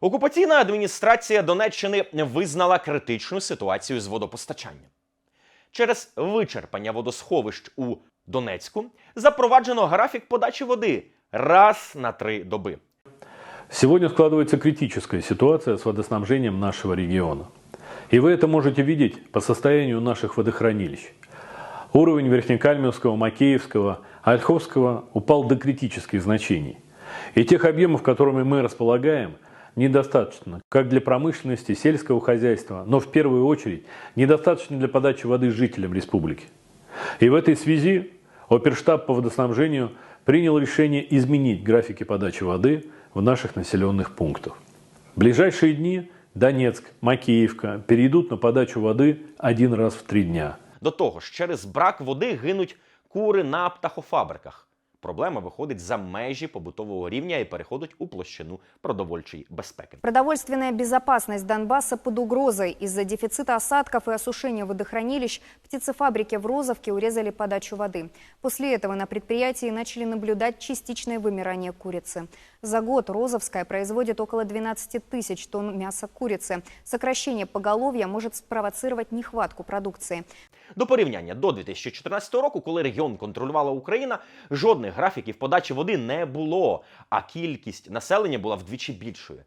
Окупаційна адміністрація Донеччини визнала критичну ситуацію з водопостачанням. Через вичерпання водосховищ у Донецьку запроваджено графік подачі води раз на три доби. Сегодня складывается критическая ситуация с водоснабжением нашего региона. И вы это можете видеть по состоянию наших водохранилищ. Уровень Верхнекальмовского, Макеевского, Ольховского упал до критических значений. И тех объемов, которыми мы располагаем, недостаточно как для промышленности, сельского хозяйства, но в первую очередь недостаточно для подачи воды жителям республики. И в этой связи Оперштаб по водоснабжению принял решение изменить графики подачи воды в наших населенных пунктах. В ближайшие дни Донецк, Макеевка перейдут на подачу воды один раз в три дня. До того ж, через брак води гинуть кури на птахофабриках. Проблема виходить за межі побутового рівня і переходить у площину продовольчої безпеки. Продовольственная безопасность Донбасса под угрозой. Из-за дефицита осадков и осушения водохранилищ птицефабрики в Розовке урезали подачу воды. После этого на предприятии начали наблюдать частичное вымирание курицы. За год Розовская производит около 12 тысяч тонн мяса курицы. Сокращение поголовья может спровоцировать нехватку продукции. До порівняння до 2014 року, коли регіон контролювала Україна, жодних графіків подачі води не було, а кількість населення була вдвічі більшою.